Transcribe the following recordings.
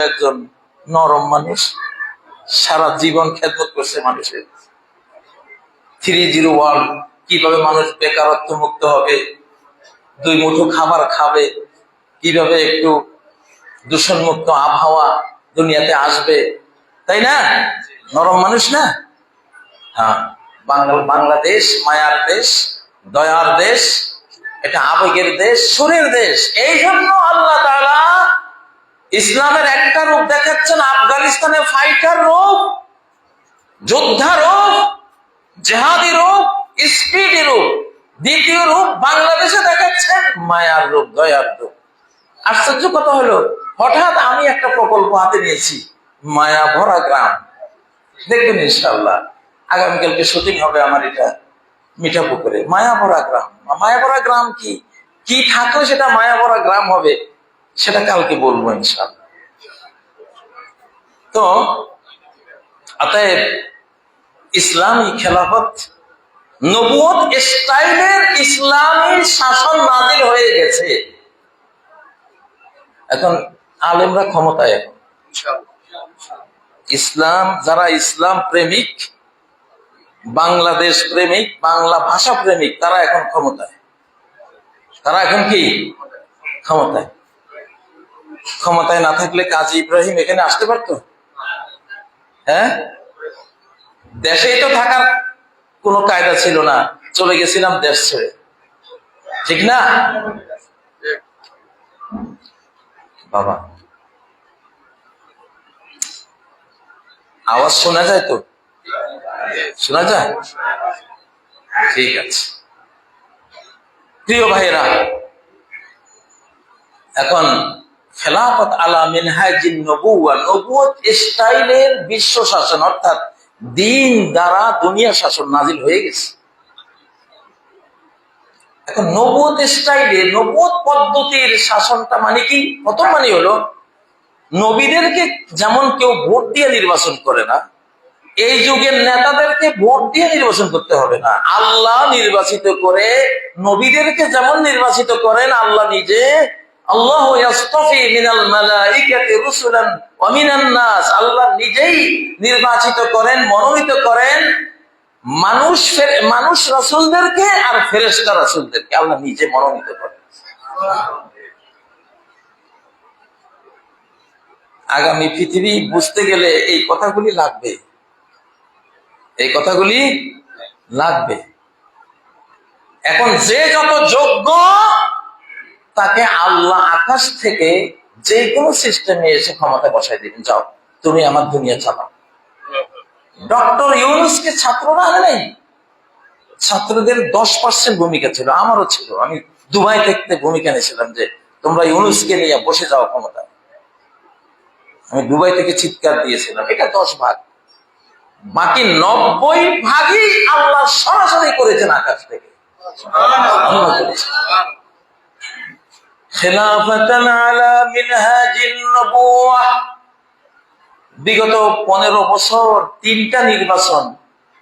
একজন নরম মানুষ, সারা জীবন খেদমত করছে মানুষের। থ্রি জিরো ওয়ান কীভাবে মানুষ বেকারত্ব মুক্ত হবে? দুই মুঠো খাবার খাবে? কীভাবে একটু দূষণমুক্ত আবহাওয়া দুনিয়াতে আসবে? তাই না? নরম মানুষ না? হ্যাঁ বাংলা, বাংলাদেশ মায়ার দেশ, দয়ার দেশ, এটা আবেগের দেশ, সুরের দেশ। এই জন্য আল্লাহ তাআলা ইসলামের একটা রূপ দেখাচ্ছেন আফগানিস্তানে ফাইটার রূপ, যোদ্ধা রূপ, জেহাদি রূপ স্পিডি রূপ, দ্বিতীয় রূপ বাংলাদেশে দেখাচ্ছেন মায়ার রূপ, দয়ার রূপ। আশ্চর্য কথা হলো, হঠাৎ আমি একটা প্রকল্প হাতে নিয়েছি, মায়া ভরা গ্রাম। দেখবেন ইনশাল্লাহ আগামীকালকে শুটিং হবে আমার এটা মিঠা পুকুরে। মায়া ভরা গ্রাম। মায়া ভরা গ্রাম কি? কি থাকলে সেটা মায়া ভরা গ্রাম হবে? সেটা কালকে বলব ইনশাল্লাহ তো, অতএব ইসলামী খেলাফত নবুয়ত স্টাইলের ইসলামী শাসন নাজিল হয়ে গেছে। এখন আলেমরা ক্ষমতায় এখন। ইসলাম, যারা ইসলাম প্রেমিক, বাংলাদেশ প্রেমিক, বাংলা ভাষা প্রেমিক, তারা এখন ক্ষমতায়। তারা এখন কি? ক্ষমতায়। ক্ষমতায় না থাকলে কাজী ইব্রাহিম এখানে আসতে পারতো? হ্যাঁ? দেশেই তো থাকার কোনো কায়দা ছিল না। চলে গেছিলাম দেশ ছেড়ে। ঠিক না? বাবা। আওয়াজ শোনা যায় তো? শোনা যায়? ঠিক আছে। প্রিয় ভাইরা এখন খেলাফত আলা মিনহাজিন নবুয়া নবুয়ত স্টাইলের বিশ্ব শাসন, অর্থাৎ দিন দ্বারা দুনিয়া শাসন নাজিল হয়ে গেছে। এখন নবুয়ত স্টাইলে নবুয়ত পদ্ধতির শাসনটা মানে কি? প্রথম মানে হলো, নবীদেরকে যেমন কেউ ভোট দিয়ে নির্বাচন করে না, এই যুগের নেতাদেরকে ভোট দিয়ে নির্বাচন করতে হবে না। আল্লাহ নির্বাচিত করে, নবীদেরকে যেমন নির্বাচিত করেন, আল্লাহ নিজে আল্লাহ মিনাল মালাইকাতি রুসুলান ওয়া মিনান নাস। আল্লাহ নিজেই নির্বাচিত করেন, মনোনীত করেন মানুষ মানুষ রাসূলদেরকে আর ফেরেশতা রাসূলদেরকে। আল্লাহ নিজে মনোনীত করেন। আগামী পৃথিবী বুঝতে গেলে এই কথাগুলি লাগবে। এই কথাগুলি লাগবে। এখন যে যত যোগ্য তাকে আল্লাহ আকাশ থেকে যে কোনো সিস্টেমে এসে ক্ষমতা বসাই দিবেন যাও তুমি আমার দুনিয়া চালাও। ডক্টর ইউনুসকে ছাত্ররা আনে নাই। ছাত্রদের দশ পার্সেন্ট ভূমিকা ছিল আমারও ছিল। আমি দুবাই থেকে ভূমিকা নিয়েছিলাম যে তোমরা ইউনুসকে নিয়ে বসে যাও ক্ষমতা আমি দুবাই থেকে চিৎকার দিয়েছিলাম এটা দশ ভাগ। বাকি নব্বই ভাগই আল্লাহ সরাসরি করেছেন আকাশ থেকে। খেলাফাতান। বিগত পনেরো বছর তিনটা নির্বাচন।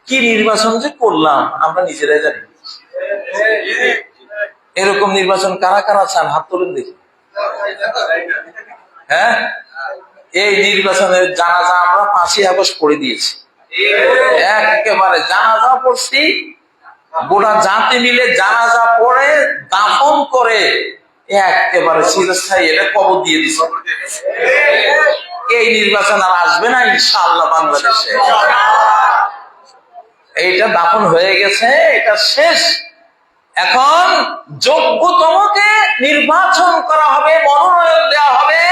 কি নির্বাচন যে করলাম, আমরা নিজেরাই জানি এরকম নির্বাচন কারা কারা চান, হাত তুলেন দেখি। হ্যাঁ? এই নির্বাচনের জানাজা আমরা পাঁচই আগস্ট করে দিয়েছি। একেবারে জানাজা পড়ছি, গোটা জাতি মিলে জানাজা পড়ে, দাফন করে একেবারে চিরস্থায়ী এটা কবর দিয়ে দিছে। এই নির্বাচন আর আসবে না ইনশাআল্লাহ বাংলাদেশে। এইটা দাফন হয়ে গেছে, এটা শেষ। এখন যোগ্যতমকে নির্বাচন করা হবে, মনোনয়ন দেওয়া হবে।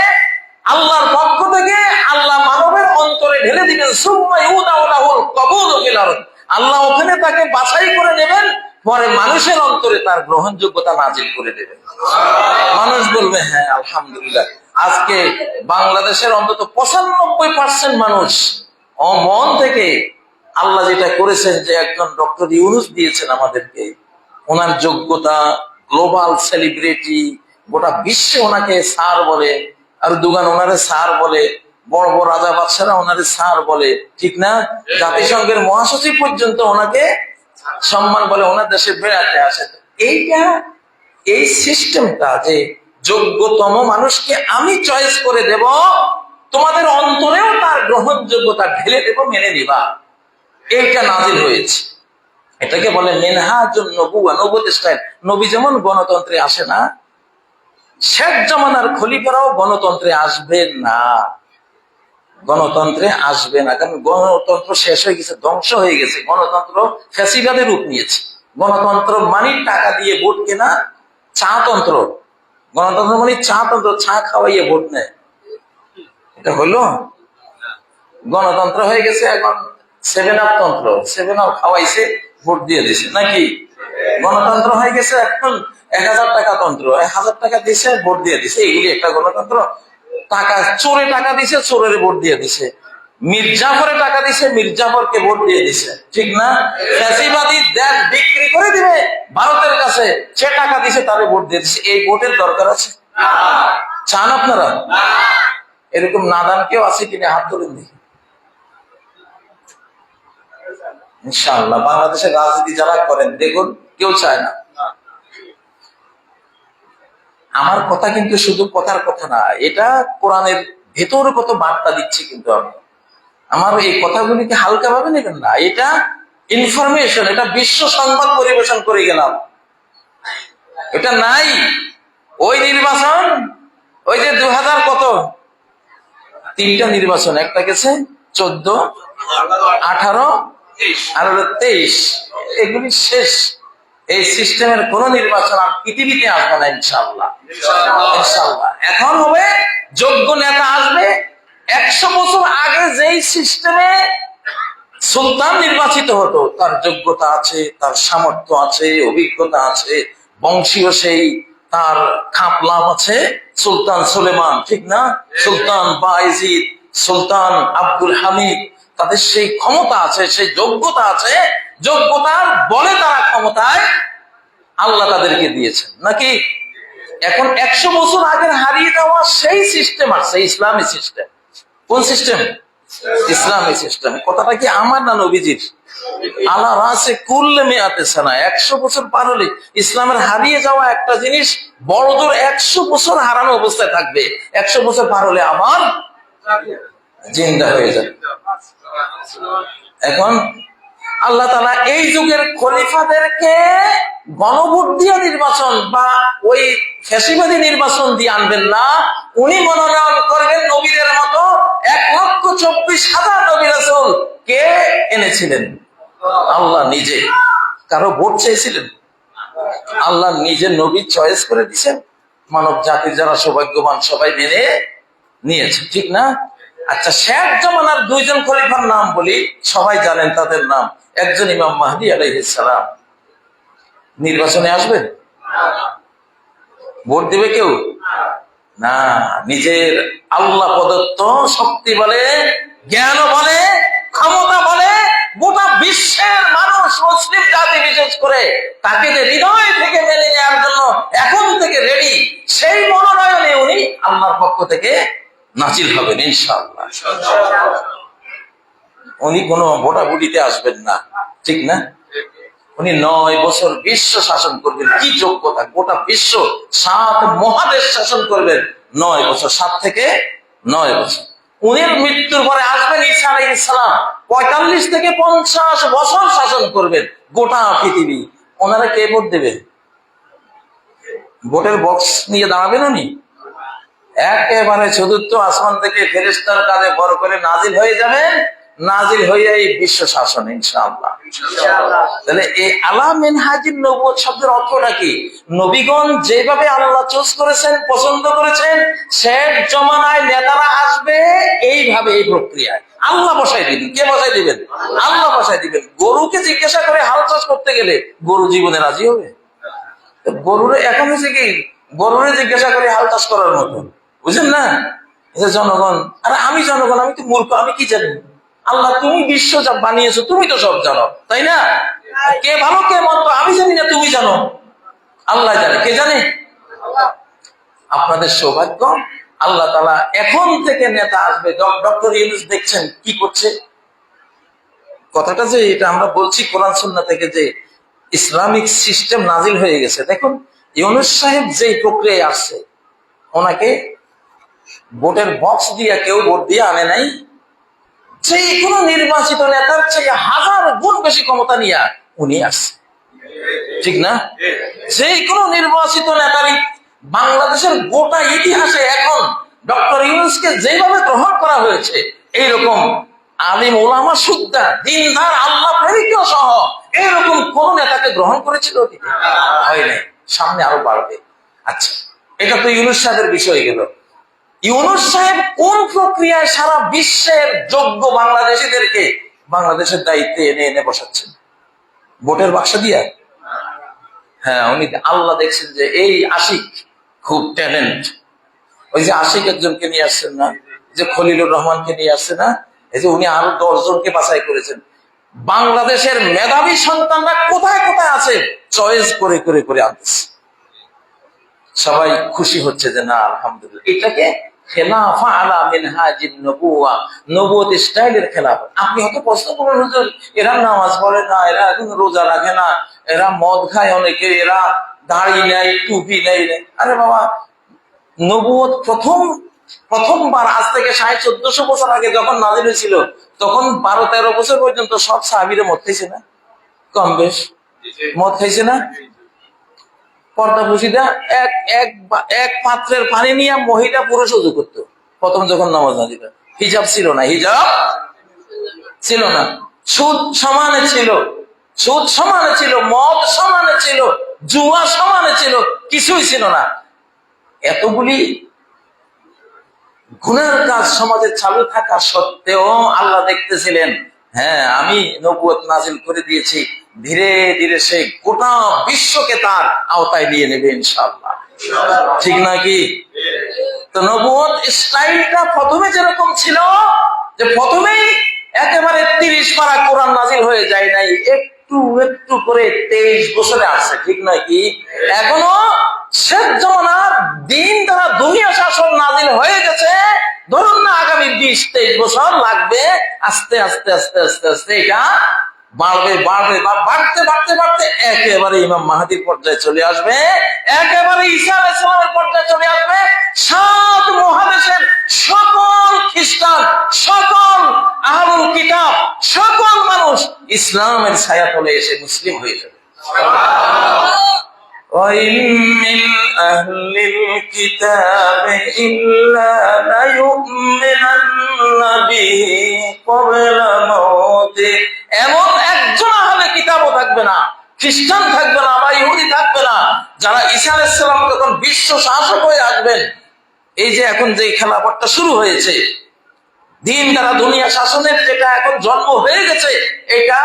আল্লাহর পক্ষ থেকে আল্লাহ মানবের অন্তরে ঢেলে দিবেন, সুম্মা ইউদাউলাহুল কবুলু। আল্লাহ ওখানে তাকে বাছাই করে নেবেন পরে মানুষের অন্তরে তার গ্রহণযোগ্যতা নাজিল করে দেবেন মানুষ বলবে হ্যাঁ আলহামদুলিল্লাহ, আজকে বাংলাদেশের অন্তত পঁচানব্বই পার্সেন্ট মানুষ ও মন থেকে আল্লাহ যেটা করেছেন যে একজন ডক্টর ইউনুস দিয়েছেন আমাদেরকে, ওনার যোগ্যতা গ্লোবাল সেলিব্রিটি, গোটা বিশ্বে ওনাকে স্যার বলে আর দুগান ওনারে স্যার বলে, বড় বড় রাজা বাদশারা ওনারে স্যার বলে, ঠিক না? জাতিসংঘের মহাসচিব পর্যন্ত ওনাকে সম্মান বলে ওনার দেশে বেড়াতে আসে। এইটা, এই সিস্টেমটা যে যোগ্যতম মানুষকে আমি চয়েস করে দেব, তোমাদের অন্তরেও তার গ্রহণযোগ্যতা ঢেলে দেব, মেনে নিবা। এইটা নাজিল হয়েছে। এটাকে বলে মেনহাজুন নবুয়া নবী যেমন গণতন্ত্রে আসে না, শেখ জামানার খলিফারাও গণতন্ত্রে আসবেন না। গণতন্ত্রে আসবে না। কারণ গণতন্ত্র শেষ হয়ে গেছে, ধ্বংস হয়ে গেছে। গণতন্ত্র ফ্যাসিবাদের রূপ নিয়েছে। গণতন্ত্র মানে টাকা দিয়ে ভোট কেনা চা তন্ত্র গণতন্ত্র মানে চা তন্ত্র চা খাওয়াইয়ে ভোট নেয়। এটা হলো গণতন্ত্র হয়ে গেছে এখন সেভেন আপ তন্ত্র। সেভেন আপ খাওয়াইছে, ভোট দিয়ে দিছে। নাকি? গণতন্ত্র হয়ে গেছে এখন এক হাজার টাকা তন্ত্র। এক হাজার টাকা দিছে, ভোট দিয়ে দিছে। এগুলি একটা গণতন্ত্র। টাকা, চোরে টাকা দিছে, চোরের ভোট দিয়ে দিছে। মির্জাফরে টাকা দিছে মির্জাফরকে ভোট দিয়ে দিছে। ঠিক না? ফ্যাসিবাদী দেশ বিক্রি করে দিবে, ভারতের কাছে সে টাকা দিছে, তারে ভোট দিয়ে দিছে। এই ভোটের দরকার আছে? চান আপনারা? এরকম নাদান কেউ আছে কিনা? হাত তুলেন দেখি। ইনশাআল্লাহ, বাংলাদেশের রাজনীতি যারা করেন, দেখুন, কেউ চায় না। আমার কথা কিন্তু শুধু কথার কথা না, এটা কোরআনের ভেতর কত বার্তা দিচ্ছে কিন্তু আমি। আমার এই কথাগুলিকে হালকা ভাবে নেবেন না, এটা ইনফরমেশন এটা বিশ্ব সংবাদ পরিবেশন করে গেলাম। এটা নাই। ওই নির্বাচন, ওই যে দু হাজার কত? তিনটা নির্বাচন, একটা গেছে চোদ্দ, আঠারো, আর তেইশ। এগুলি শেষ। এই সিস্টেমের কোন নির্বাচন আর পৃথিবীতে আসবে না ইনশাল্লাহ ইনশাল্লাহ এখন হবে যোগ্য নেতা আসবে। একশো বছর আগে যেই সিস্টেমে সুলতান নির্বাচিত হতো তার যোগ্যতা আছে তার সামর্থ্য আছে অভিজ্ঞতা আছে বংশীয় সেই তার খাপ লাভ আছে। সুলতান সুলেমান ঠিক না? সুলতান বাইজিদ সুলতান আব্দুল হামিদ তাদের সেই ক্ষমতা আছে সেই যোগ্যতা আছে যোগ্যতার বলে তারা ক্ষমতায় আল্লাহ তাদেরকে দিয়েছেন। নাকি? এখন একশো বছর আগের হারিয়ে যাওয়া সেই সিস্টেম আছে ইসলামী সিস্টেম কোন সিস্টেম ইসলামী সিস্টেম কথাটা কি আমার না নবীজির? আল্লাহ রাসে কুল্লে মেয়াতে না একশো বছর পার হলে ইসলামের হারিয়ে যাওয়া একটা জিনিস বড় দূর একশো বছর হারানো অবস্থায় থাকবে। একশো বছর পার হলে আবার জিন্দা হয়ে যাবে। এখন আল্লাহ তালা এই যুগের খলিফাদেরকে গণভোট দিয়ে নির্বাচন বা ওই ফ্যাসিবাদী নির্বাচন দিয়ে আনবেন না। উনি মনোনয়ন করবেন নবীদের মতো এক লক্ষ চব্বিশ হাজার নবী রাসুল। কে এনেছিলেন? আল্লাহ নিজে। কারও ভোট চেয়েছিলেন? আল্লাহ নিজে নবী চয়েস করে দিচ্ছেন মানব জাতির যারা সৌভাগ্যবান সবাই মেনে নিয়েছে। ঠিক না? আচ্ছা শেখ জামানার দুইজন খলিফার নাম বলি। সবাই জানেন তাদের নাম। একজন ইমাম মাহদি আলাইসালাম নির্বাচনে আসবেন? ভোট দিবে কেউ? না, নিজের আল্লাহ প্রদত্ত শক্তি বলে, জ্ঞান বলে, ক্ষমতা বলে, গোটা বিশ্বের মানুষ মুসলিম জাতি বিশেষ করে তাকে যে হৃদয় থেকে মেনে নেওয়ার জন্য এখন থেকে রেডি সেই মনোনয়নে উনি আল্লাহর পক্ষ থেকে নাচিল হবেন ইনশাআল্লাহ। উনি কোনো ভোটাভুটিতে আসবেন না। ঠিক না? উনি নয় বছর বিশ্ব শাসন করবেন। কি যোগ্যতা? গোটা বিশ্ব সাত মহাদেশ শাসন করবেন। নয় বছর। সাত থেকে নয় বছর। উনির মৃত্যুর পরে আসবেন ঈসা আলাই ইসলাম পঁয়তাল্লিশ থেকে পঞ্চাশ বছর শাসন করবেন গোটা পৃথিবী। ওনারা কে ভোট দেবেন? ভোটের বক্স নিয়ে দাঁড়াবেন উনি? একেবারে চতুর্থ আসমান থেকে ফেরেস্তার কাজে বড় করে নাজিল হয়ে যাবেন। নাজিল হয়ে এই বিশ্ব শাসন ইনশাআল্লাহ। তাহলে এই আলা মেনহাজির নবুয়ত শব্দের অর্থটা কি? নবীগণ যেভাবে আল্লাহ চুজ করেছেন পছন্দ করেছেন শেষ জমানায় নেতারা আসবে এইভাবে এই প্রক্রিয়ায়। আল্লাহ বসাই দিবেন। কে বসাই দিবেন? আল্লাহ বসাই দিবেন। গরুকে জিজ্ঞাসা করে হাল চাষ করতে গেলে গরু জীবনে রাজি হবে? গরুরে এখন হচ্ছে কি? গরুরে জিজ্ঞাসা করে হাল চাষ করার মতন বুঝলেন না? জনগণ আরে আমি জনগণ আমি তো মূর্খ আমি কি জানি? আল্লাহ, তুমি বিশ্ব যা বানিয়েছো, তুমি তো সব জানো, তাই না? কে ভালো, কে মন্দ, আমি জানি না, তুমি জানো। আল্লাহ জানে, কে জানে? আপনাদের সৌভাগ্য, আল্লাহ তালা এখন থেকে নেতা আসবে। ডক্টর ইউনুস দেখছেন কি করছে? কথাটা যে এটা আমরা বলছি কোরআন সুন্না থেকে যে ইসলামিক সিস্টেম নাজিল হয়ে গেছে। দেখুন, ইউনুস সাহেব যে প্রক্রিয়ায় আসছে, ওনাকে ভোটের বক্স দিয়ে কেউ ভোট দিয়ে আনে নাই। যে কোনো নির্বাচিত নেতার চেয়ে হাজার গুণ বেশি ক্ষমতা নিয়ে উনি আসছে। ঠিক না? যে কোনো নির্বাচিত নেতারই বাংলাদেশের গোটা ইতিহাসে এখন ডক্টর ইউনুসকে যেভাবে গ্রহণ করা হয়েছে, এইরকম আলিম ওলামা সুদ্দা দিনদার, আল্লাহ প্রেরিত সহ এরকম কোন নেতাকে গ্রহণ করেছিল? হয় নাই। সামনে আরও বাড়বে। আচ্ছা এটা তো ইউনুস সাহেবের বিষয় গেল। ইউনুস সাহেব কোন প্রক্রিয়ায় সারা বিশ্বের যোগ্য বাংলাদেশিদেরকে বাংলাদেশের দায়িত্বে এনে এনে বসাচ্ছেন? ভোটের বাক্সা দিয়া? হ্যাঁ উনি আল্লাহ দেখছেন যে এই আশিক খুব ট্যালেন্ট। ওই যে আশিক একজনকে নিয়ে আসছেন না? যে খলিলুর রহমানকে নিয়ে আসছে না? এই যে উনি আরও দশ জনকে বাছাই করেছেন। বাংলাদেশের মেধাবী সন্তানরা কোথায় কোথায় আছে? চয়েস করে করে করে আনতেছে। সবাই খুশি হচ্ছে যে না, আলহামদুলিল্লাহ। এটাকে প্রথমবার আজ থেকে সাড়ে চোদ্দশো বছর আগে যখন নাজিল হয়েছিল, তখন বারো তেরো বছর পর্যন্ত সব সাহাবিরে মদ খাইছে না? কম বেশ? মদ খাইছে না? পর্দা পুষিদা এক এক এক পাত্রের পানি নিয়ে মহিলা পুরুষ উজু করতো। প্রথম যখন নামাজ না দিত হিজাব ছিল না, হিজাব ছিল না। সুদ সমানে ছিল। সুদ সমানে ছিল, মদ সমানে ছিল, জুয়া সমানে ছিল, কিছুই ছিল না। এতগুলি গুণের কাজ সমাজে চালু থাকা সত্ত্বেও আল্লাহ দেখতেছিলেন হ্যাঁ আমি নবুয়ত নাজিল করে দিয়েছি। ধীরে ধীরে সে গোটা বিশ্বকে তার আওতায় নিয়ে নেবে ইনশাআল্লাহ। ঠিক নাকি তো নবুয়ত স্টাইলটা প্রথমে যেরকম ছিল, যে প্রথমেই একেবারে তিরিশ পারা কোরআন নাজিল হয়ে যায় নাই, একটু একটু করে তেইশ বছরে আসছে, ঠিক নয় কি? এখনও শেষ জমানার দিন তারা দুনিয়া শাসন নাজিল হয়ে গেছে, ধরুন না আগামী বিশ, তেইশ বছর লাগবে, আস্তে আস্তে আস্তে আস্তে আস্তে, এটা বাড়বে বাড়বে বাড়তে বাড়তে বাড়তে একেবারে ইমাম মাহাদির পর্যায়ে চলে আসবে, একেবারে ঈসা ইসলামের সালামের পর্যায়ে চলে আসবে। সাত মহাদেশের সকল খ্রিস্টান, সকল আহরুল কিতাব, সকল মানুষ ইসলামের ছায়া তলে এসে মুসলিম হয়ে যাবে। وإن من أهل الكتاب إلا ليؤمنن به قبل موته এমন একজন আহলে কিতাবও থাকবে না খ্রিস্টান থাকবে না বা ইহুদি থাকবে না যারা ঈসা আলাইহিস সালাম যখন বিশ্ব শাসক হয়ে আসবেন এই যে এখন যে খেলাফতটা শুরু হয়েছে দিন তারা দুনিয়া শাসনের যেটা এখন জন্ম হয়ে গেছে, এটা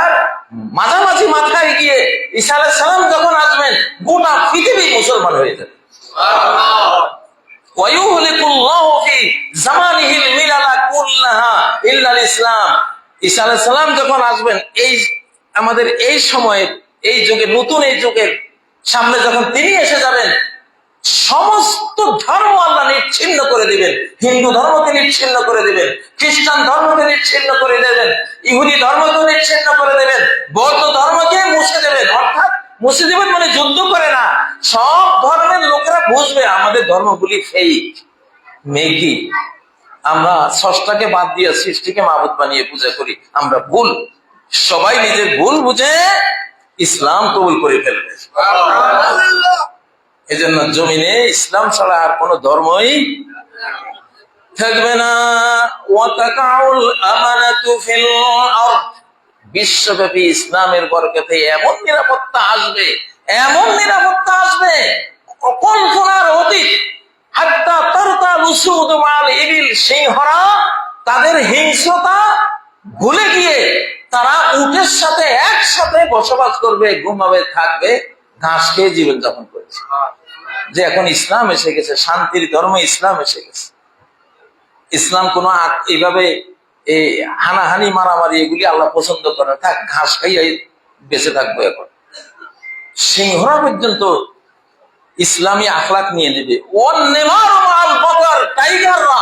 মাঝামাঝি মাথায় গিয়ে ঈশা সালাম যখন আসবেন, গোটা পৃথিবী মুসলমান হয়ে যাবে। ইসলাম। ঈশা যখন আসবেন, এই আমাদের এই সময়ে এই যুগে, নতুন এই যুগের সামনে যখন তিনি এসে যাবেন সমস্ত ধর্ম আল্লাহ নিচ্ছিন্ন করে দিবেন। হিন্দু ধর্মকে নিচ্ছিন্ন করে দিবেন, খ্রিস্টান ধর্মকে নিচ্ছিন্ন করে দেবেন, ইহুদি ধর্মকে নিচ্ছিন্ন করে দেবেন, বৌদ্ধ ধর্মকে মুছে দেবেন। অর্থাৎ মুছে দেবেন মানে যুদ্ধ করে না। সব ধর্মের লোকেরা বুঝবে আমাদের ধর্মগুলি ফেক মেকি আমরা ষষ্ঠাকে বাদ দিয়ে সৃষ্টিকে মাবুদ বানিয়ে পূজা করি। আমরা ভুল। সবাই নিজের ভুল বুঝে ইসলাম কবুল করে ফেলবে। এজন্য জমিনে ইসলাম ছাড়া আর কোন ধর্মই থাকবে না। বিশ্বব্যাপী ইসলামের বরকতে এমন নিরাপত্তা আসবে, এমন নিরাপত্তা আসবে কল্পনার অতীত। হাত্তা তরতা লুসুদ মাল ইবিল সিংহরা তাদের হিংস্রতা ভুলে গিয়ে তারা উটের সাথে একসাথে বসবাস করবে, ঘুমাবে, থাকবে। ঘাস খেয়ে জীবন যাপন করেছে। যে এখন ইসলাম এসে গেছে, শান্তির ধর্ম ইসলাম এসে গেছে। ইসলাম কোনো এইভাবে এই হানাহানি, মারামারি এগুলি আল্লাহ পছন্দ করে থাক, ঘাস খাইয়াই বেঁচে থাকব এখন। সিংহরা পর্যন্ত ইসলামী আখলাক নিয়ে নেবে। টাইগাররা।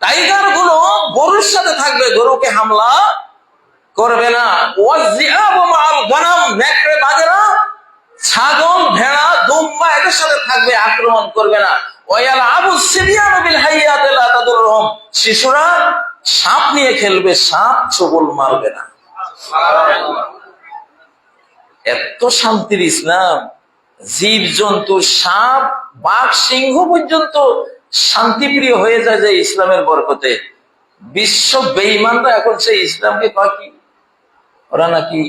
টাইগারগুলো গরুর সাথে থাকবে, গরুকে হামলা করবে না। ছাগল, ভেড়া, দুম্বা এদের সাথে থাকবে, আক্রমণ করবে না। ওয়াল আবু সিবিয়ান বিল হাইয়াত লা তাদুরহুম। শিশুরা সাপ নিয়ে খেলবে, সাপ ছবল মারবে না। এত শান্তির ইসলাম। জীব জন্তু সাপ, বাঘ, সিংহ পর্যন্ত শান্তিপ্রিয় হয়ে যায় যে ইসলামের বরকতে। বিশ্ব বেইমানরা এখন সেই ইসলামকে কি? ওরা নাকি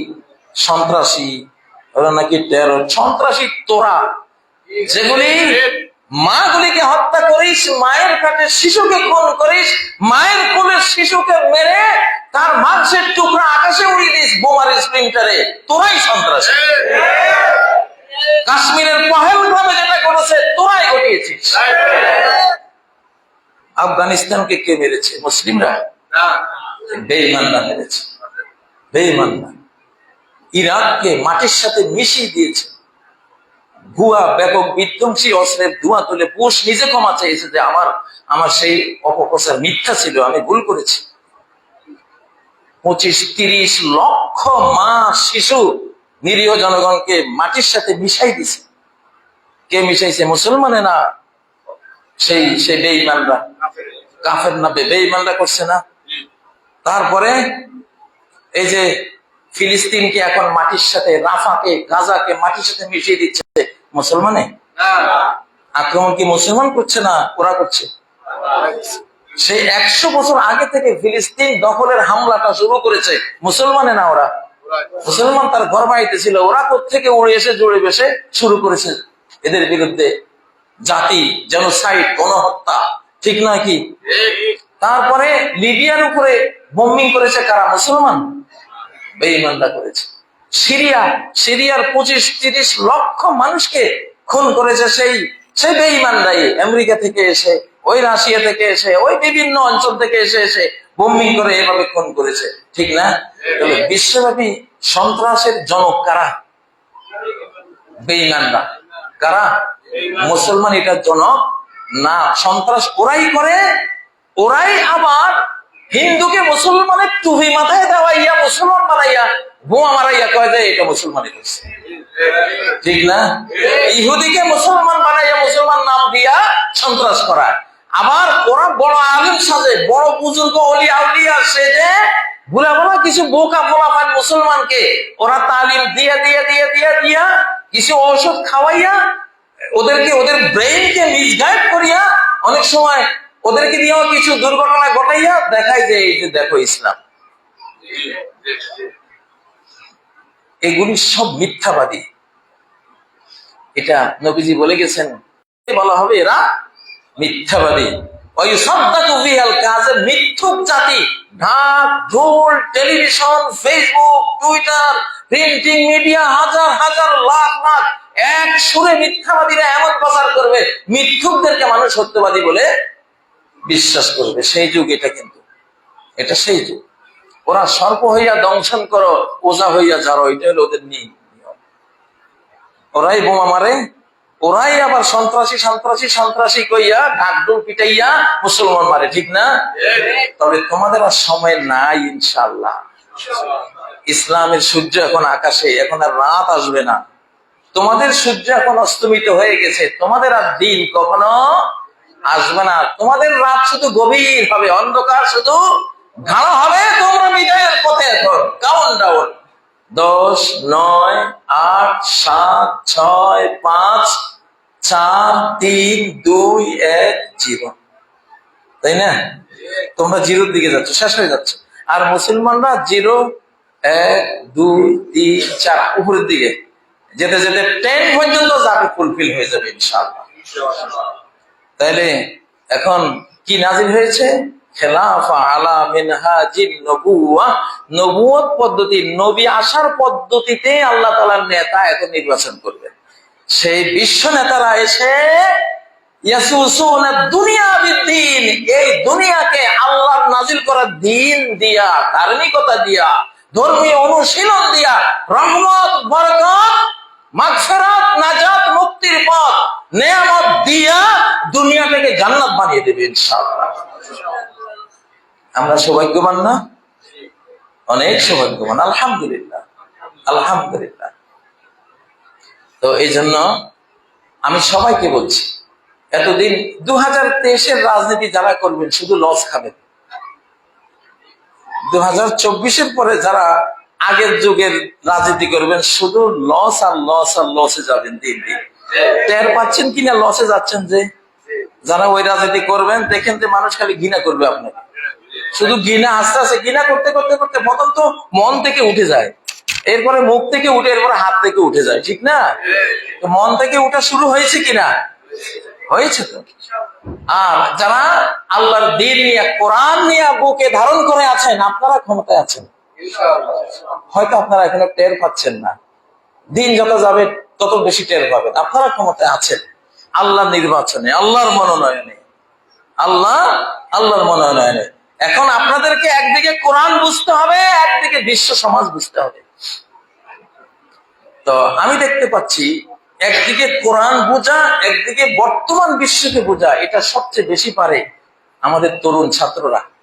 সন্ত্রাসী ওরা নাকি টেরর সন্ত্রাসী তোরা। যেগুলি মাগুলিকে হত্যা করিস মায়ের কাছে শিশুকে খুন করিস মায়ের কোলের শিশুকে মেরে তার মাংসের টুকরা আকাশে উড়িয়ে দিস বোমার স্প্রিন্টারে তোরাই সন্ত্রাসী। কাশ্মীরের পহেলগ্রামে যেটা করেছে তোরাই ঘটিয়েছিস। আফগানিস্তানকে কে মেরেছে? মুসলিমরা? বেইমানরা মেরেছে। বেইমানরা ইরাককে মাটির সাথে মিশিয়ে দিয়েছে। ভুয়া, ব্যাপক বিধ্বংসী অস্ত্রের ধোঁয়া তুলে বুশ নিজে ক্ষমা চেয়েছে যে আমার আমার সেই অপপ্রচার মিথ্যা ছিল, আমি ভুল করেছি। পঁচিশ, তিরিশ লক্ষ মা, শিশু নিরীহ জনগণকে মাটির সাথে মিশাই দিছে কে মিশাইছে, মুসলমানে না? সেই সেই বেইমানরা কাফের না, বে- বেইমানরা করছে না। তারপরে এই যে ফিলিস্তিনকে এখন মাটির সাথে রাফাকে গাজাকে মাটির সাথে মিশিয়ে দিচ্ছে মুসলমানে? আক্রমণ কি মুসলমান করছে না ওরা করছে? সেই একশো বছর আগে থেকে ফিলিস্তিন দখলের হামলাটা শুরু করেছে মুসলমানে না ওরা? মুসলমান তার ঘর বাড়িতে ছিল ওরা থেকে উড়ে এসে জুড়ে বেসে শুরু করেছে এদের বিরুদ্ধে জাতি জেনোসাইড গণহত্যা ঠিক নয় কি? তারপরে লিবিয়ার উপরে বোম্বিং করেছে কারা? মুসলমান? বেইমানরা করেছে। সিরিয়া, সিরিয়ার পঁচিশ, তিরিশ লক্ষ মানুষকে খুন করেছে সেই সেই বেইমানরাই আমেরিকা থেকে এসে, ওই রাশিয়া থেকে এসে, ওই বিভিন্ন অঞ্চল থেকে এসে এসে বোম্বিং করে এভাবে খুন করেছে। ঠিক না? তবে বিশ্বব্যাপী সন্ত্রাসের জনক কারা? বেইমানরা কারা? মুসলমান এটার জনক না। সন্ত্রাস ওরাই করে, ওরাই আবার হিন্দুকে মুসলমানের টুপি মাথায় দেওয়াইয়া, মুসলমান বানাইয়া বোমা মারাইয়া কয় যায় এটা মুসলমানই করছে। ঠিক না? ইহুদিকে মুসলমান বানাইয়া, মুসলমান নাম দিয়া সন্ত্রাস করা। আবার ওরা বড় আলিম সাজে, বড় বুজুর্গ, অলি, আউলিয়া সেজে ভুলা বলা কিছু বোকা ফোলা পান মুসলমানকে, ওরা তালিম দিয়া দিয়া দিয়া দিয়া দিয়া কিছু ঔষধ খাওয়াইয়া, ওদেরকে, ওদের ব্রেইনকে মিসগাইড করিয়া অনেক সময় ওদেরকে দিয়েও কিছু দুর্ঘটনা ঘটাইয়া দেখায় যে এই যে দেখো ইসলাম। এগুলি সব মিথ্যাবাদী। এটা নবীজি বলে গেছেন বলা হবে এরা মিথ্যাবাদী। ঢোল, television, Facebook, Twitter, printing media, হাজার হাজার লাখ এক মিথ্যাবাদীরা এমন প্রচার করবে, মিথ্যুকদেরকে মানুষ সত্যবাদী বলে বিশ্বাস করবে, সেই যুগ এটা কিন্তু। এটা সেই যুগ। ওরা সর্প হইয়া দংশন করো, ওজা হইয়া যারো এটা হলো ওদের নিয়ম। ওরাই বোমা মারে, ওরাই আবার সন্ত্রাসী সন্ত্রাসী সন্ত্রাসী কইয়া ঢাকডুল পিটাইয়া মুসলমান মারে, ঠিক না? তবে তোমাদের আর সময় নাই ইনশাল্লাহ ইসলামের সূর্য এখন আকাশে, এখন আর রাত আসবে না। তোমাদের সূর্য এখন অস্তমিত হয়ে গেছে, তোমাদের আর দিন কখনো আসবে না। তোমাদের রাত শুধু গভীর হবে, অন্ধকার শুধু ঘাড়ো হবে। তোমরা বিজয়ের পথে এখন কাউন ডাউন। দশ, নয়, আট, সাত, ছয়, পাঁচ, চার, তিন, দুই, এক, জিরো। তাই না? তোমরা জিরোর দিকে যাচ্ছ, শেষ হয়ে যাচ্ছে। আর মুসলমানরা জিরো, এক, দুই, তিন, চার, উপরের দিকে। যেতে যেতে টেন পর্যন্ত যাবে ফুলফিল হয়ে যাবে ইনশাআল্লাহ। তাইলে এখন কি নাজির হয়েছে? খেলাফা আলা মিনহাজিন নবুয়া নবুয়ত পদ্ধতি, নবী আসার পদ্ধতিতে আল্লাহ তাআলার নেতা এখন নির্বাচন সেই বিশ্ব নেতারা এসে দুনিয়াকে আল্লাহর নাজিল দিন দিয়া, ধার্মিকতা দিয়া, ধর্মীয় অনুশীলন দিয়া নাজাত, মুক্তির পথ, নেয়ামত দিয়া জান্নাত বানিয়ে দেবে আমরা সৌভাগ্যবান না? অনেক সৌভাগ্যবান, আলহামদুলিল্লাহ আলহামদুলিল্লাহ। তো এই জন্য আমি সবাইকে বলছি, এতদিন দু হাজার তেইশের রাজনীতি যারা করবেন, শুধু লস খাবেন। দু হাজার চব্বিশের পরে যারা আগের যুগের রাজনীতি করবেন, শুধু লস আর লস আর লসে যাবেন দিন দিন। টের পাচ্ছেন কিনা লসে যাচ্ছেন যে, যারা ওই রাজনীতি করবেন, দেখেন যে মানুষ খালি ঘৃণা করবে আপনাকে। শুধু ঘৃণা, আস্তে আস্তে ঘৃণা করতে করতে করতে প্রথম তো মন থেকে উঠে যায়। এরপরে মুখ থেকে উঠে, এরপরে হাত থেকে উঠে যায়, ঠিক না? মন থেকে উঠা শুরু হয়েছে কিনা? হয়েছে তো। আর যারা আল্লাহর দিন নিয়ে, কোরআন নিয়ে বুকে ধারণ করে আছেন, আপনারা ক্ষমতায় আছেন। হয়তো আপনারা এখনও টের পাচ্ছেন না। দিন যত যাবে, তত বেশি টের পাবেন। আপনারা ক্ষমতায় আছেন। আল্লাহ নির্বাচনে, আল্লাহর মনোনয়নে। আল্লাহ, আল্লাহর মনোনয়নে। এখন আপনাদেরকে একদিকে কোরআন বুঝতে হবে, একদিকে বিশ্ব সমাজ বুঝতে হবে। তো আমি দেখতে পাচ্ছি, একদিকে কোরআন বোঝা, একদিকে বর্তমান বিশ্বকে বোঝা, এটা সবচেয়ে বেশি পারে আমাদের তরুণ ছাত্ররা।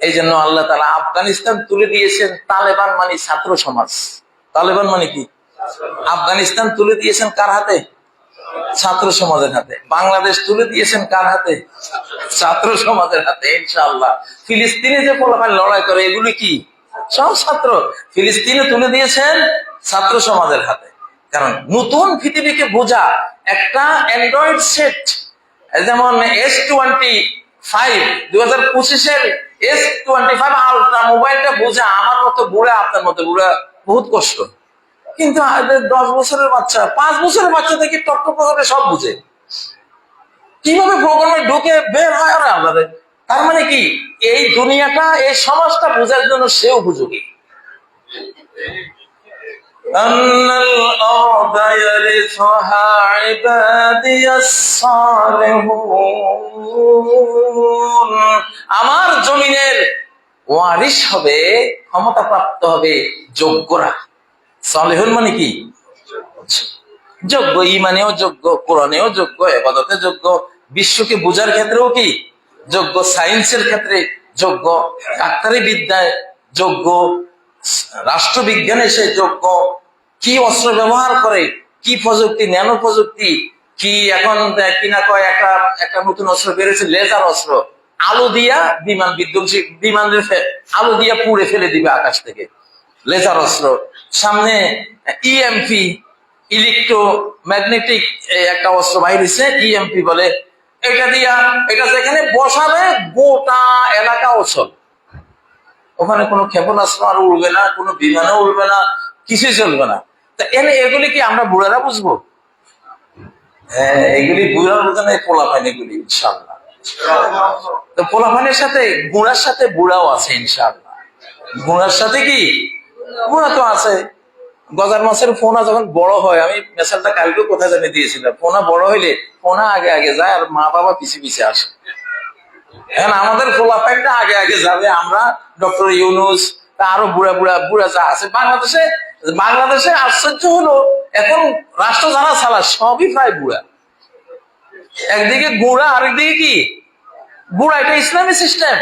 এই জন্য আল্লাহ তালা আফগানিস্তান তুলে দিয়েছেন তালেবান মানে ছাত্র সমাজ। তালেবান মানে কি? আফগানিস্তান তুলে দিয়েছেন কার হাতে? ছাত্র সমাজের হাতে। বাংলাদেশ তুলে দিয়েছেন কার হাতে? ছাত্র সমাজের হাতে, ইনশাআল্লাহ। ফিলিস্তিনে যে পোলাপান লড়াই করে, এগুলি কি? সব ছাত্র। ফিলিস্তিনে তুলে দিয়েছেন ছাত্র সমাজের হাতে। কারণ নতুন পৃথিবীকে বোঝা একটা অ্যান্ড্রয়েড সেট যেমন এস টোয়েন্টি ফাইভ দুই হাজার পঁচিশের এস টোয়েন্টি ফাইভ আলট্রা মোবাইলটা বোঝা আমার মতো বুড়া, আপনার মতো বুড়া বহুত কষ্ট। কিন্তু দশ বছরের বাচ্চা, পাঁচ বছরের বাচ্চা থেকে করে সব বুঝে। কীভাবে প্রোগ্রামে ঢুকে বের হয় আর আমাদের? তার মানে কি, এই দুনিয়াটা, এই সমাজটা বোঝার জন্য সে উপযোগী। أن الأرض يرثها عبادي الصالحون আমার জমিনের ওয়ারিশ হবে ক্ষমতা প্রাপ্ত হবে যোগ্যরা সালেহুন মানে কি যোগ্য ইমানেও যোগ্য কোরআনেও যোগ্য এবাদতে যোগ্য বিশ্বকে বোঝার ক্ষেত্রেও কি যোগ্য সায়েন্সের ক্ষেত্রে যোগ্য ডাক্তারি বিদ্যায় যোগ্য রাষ্ট্রবিজ্ঞানে সে যোগ্য কি অস্ত্র ব্যবহার করে, কি প্রযুক্তি, ন্যানো প্রযুক্তি, কি এখন কিনা কয়, একটা একটা নতুন অস্ত্র বেড়েছে লেজার অস্ত্র। আলো দিয়া বিমান বিধ্বংসী বিমান আলো দিয়া পুড়ে ফেলে দিবে আকাশ থেকে। লেজার অস্ত্র। সামনে ইএমপি ইলেকট্রো ম্যাগনেটিক একটা অস্ত্র বাইরেছে ইএমপি বলে। এটা দিয়া, এটা যেখানে বসাবে, গোটা এলাকা অচল। ওখানে কোনো ক্ষেপণাস্ত্র আর উড়বে না, কোনো বিমানও উড়বে না, কিছুই চলবে না। তা এনে এগুলি কি আমরা বুড়ারা বুঝব? হ্যাঁ এগুলি বুড়ার বুঝে না পোলাপাইন এগুলি ইনশাল্লাহ তো পোলাপাইনের সাথে গুড়ার সাথে বুড়াও আছে ইনশাল্লাহ গুড়ার সাথে কি? গুড়া তো আছে। গজার মাছের ফোনা যখন বড় হয় আমি মেশালটা কালকেও কোথায় জানিয়ে দিয়েছিলাম। ফোনা বড় হইলে ফোনা আগে আগে যায় আর মা বাবা পিছিয়ে পিছিয়ে আসে। এখন আমাদের ফোলা পোলাপাইনটা আগে আগে যাবে। আমরা ডক্টর ইউনুস আরও বুড়া বুড়া বুড়া যা আছে বাংলাদেশে বাংলাদেশে আশ্চর্য হলো, এখন রাষ্ট্র যারা চালা সবই প্রায় বুড়া। একদিকে গুড়া আরেকদিকে কি? বুড়া, এটা ইসলামী সিস্টেম।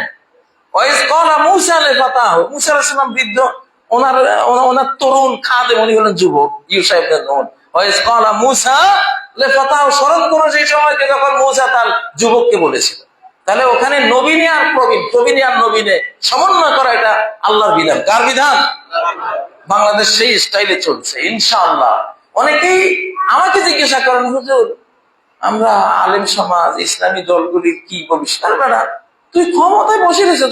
যুবক সেই সময়কে যখন যুবককে তাহলে ওখানে আর নবীনে সমন্বয় করা এটা আল্লাহর বিধান। কার বিধান? বাংলাদেশ সেই স্টাইলে চলছে, ইনশাআল্লাহ। অনেকেই আমাকে জিজ্ঞাসা করেন, হুজুর, আমরা আলেম সমাজ, ইসলামী দলগুলির কি ভবিষ্যৎ বেড়া? তুই ক্ষমতায় বসে রয়েছে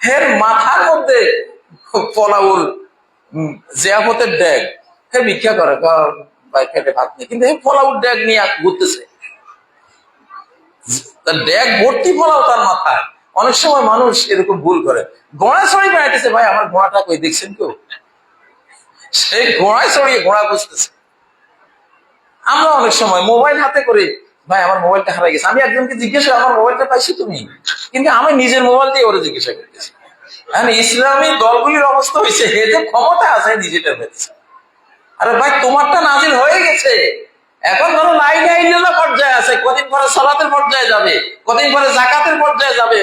হের মাথার মধ্যে পলাউর জিয়াফতের ড্যাগ। হে ভিক্ষা করে খেটে ভাত নেই? কিন্তু হে পলাউর ড্যাগ নিয়ে ঘুরতেছে। ড্যাগ ভর্তি ফলাও তার মাথায়। অনেক সময় মানুষ এরকম ভুল করে। ঘোড়া ছড়ি বেড়াইতেছে, ভাই, আমার ঘোড়াটা কই, দেখছেন কেউ? সে ঘোড়ায় ছড়িয়ে ঘোড়া বুঝতেছে। আমরা অনেক সময় মোবাইল হাতে করে, ভাই, আমার মোবাইলটা হারাই গেছে। আমি একজনকে জিজ্ঞাসা আমার মোবাইলটা পাইছি তুমি? কিন্তু আমি নিজের মোবাইল দিয়ে ওরা জিজ্ঞাসা করতেছি। হ্যাঁ ইসলামী দলগুলির অবস্থা হয়েছে যে ক্ষমতা আছে নিজেটা হয়েছে আরে ভাই, তোমারটা নাজিল হয়ে গেছে। এখন ধরো লাইনে আইলেলা পর্যায়ে আছে কদিন পরে সালাতের পর্যায়ে যাবে, কদিন পরে জাকাতের পর্যায়ে যাবে,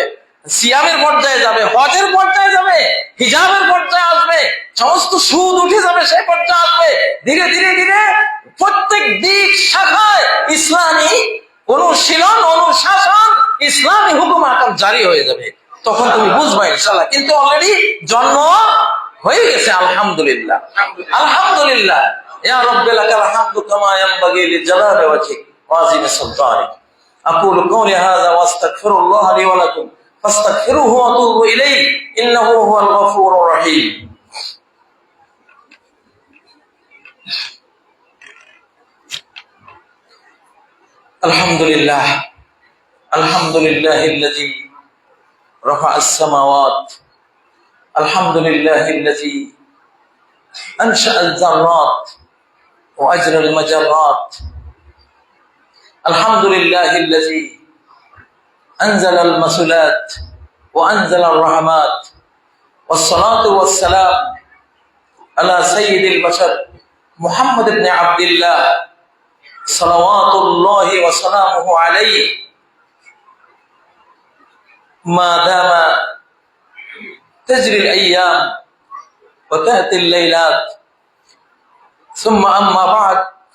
সিয়ামের পর্যায়ে যাবে, হজের পর্যায়ে যাবে, হিজাবের পর্যায়ে আসবে, সমস্ত সুদ উঠে যাবে সেই পর্যায়ে আসবে। ধীরে ধীরে ধীরে প্রত্যেক দিক শাখায় ইসলামী অনুশীলন, অনুশাসন, ইসলামী হুকুম আকাম জারি হয়ে যাবে। তখন তুমি বুঝবা ইনশাল্লাহ কিন্তু অলরেডি জন্ম হয়ে গেছে, আলহামদুলিল্লাহ। আলহামদুলিল্লাহ। ইয়া রাব্বিল লাকাল হামদু কামা ইয়ানবাগি লিজালালি ওয়াজহিক। واظم سلطانك أقول قولي هذا وأستغفر الله لي ولكم. فاستغفروه وتوبوا إليه. إنه هو الغفور الرحيم. الحمد لله. الحمد لله الذي رفع السماوات. الحمد لله الذي أنشأ الذرات وأجرى المجرات. الحمد لله الذي أنزل المسلات وأنزل الرحمات والصلاة والسلام على سيد البشر محمد بن عبد الله صلوات الله وسلامه عليه ما دام تجري الأيام وتأتي الليلات ثم أما بعد